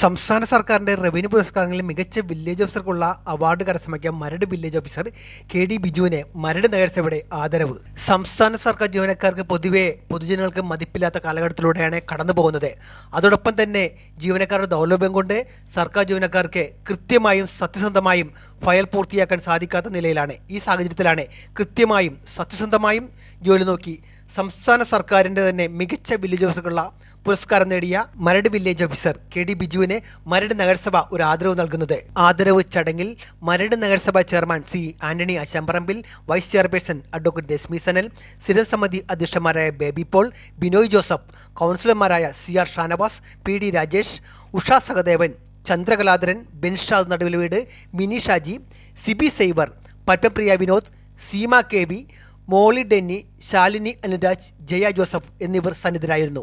സംസ്ഥാന സർക്കാരിന്റെ റവന്യൂ പുരസ്കാരങ്ങളിൽ മികച്ച വില്ലേജ് ഓഫീസർക്കുള്ള അവാർഡ് കരസ്ഥമാക്കിയ Maradu village officer K D ബിജുവിനെ Maradu നഗരസഭയുടെ ആദരവ്. സംസ്ഥാന സർക്കാർ ജീവനക്കാർക്ക് പൊതുവെ പൊതുജനങ്ങൾക്ക് മതിപ്പില്ലാത്ത കാലഘട്ടത്തിലൂടെയാണ് കടന്നു പോകുന്നത്. അതോടൊപ്പം തന്നെ ജീവനക്കാരുടെ ദൗർലഭ്യം കൊണ്ട് സർക്കാർ ജീവനക്കാർക്ക് കൃത്യമായും സത്യസന്ധമായും ഫയൽ പൂർത്തിയാക്കാൻ സാധിക്കാത്ത നിലയിലാണ്. ഈ സാഹചര്യത്തിലാണ് കൃത്യമായും സത്യസന്ധമായും ജോലി നോക്കി സംസ്ഥാന സർക്കാരിന്റെ തന്നെ മികച്ച വില്ലേജ് ഓഫീസർക്കുള്ള പുരസ്കാരം നേടിയ Maradu village officer K D ബിജുവിന് Maradu നഗരസഭ ഒരു ആദരവ് നൽകുന്നത്. ആദരവ് ചടങ്ങിൽ മരട് നഗരസഭ chairman C Antony Ashamparambil vice chairperson advocate Rashmi Sanal സ്ഥിരം സമിതി അധ്യക്ഷന്മാരായ ബേബി പോൾ ബിനോയ് ജോസഫ് കൗൺസിലർമാരായ C R Shanavas P D Rajesh Usha Sahadevan Chandrakaladharan Benshad Naduvil Veedu Mini Shaji Sibi cyber Padmapriya Vinod Seema K B Molly Denny Shalini Anuraj Jaya Joseph എന്നിവർ സന്നിധരായിരുന്നു.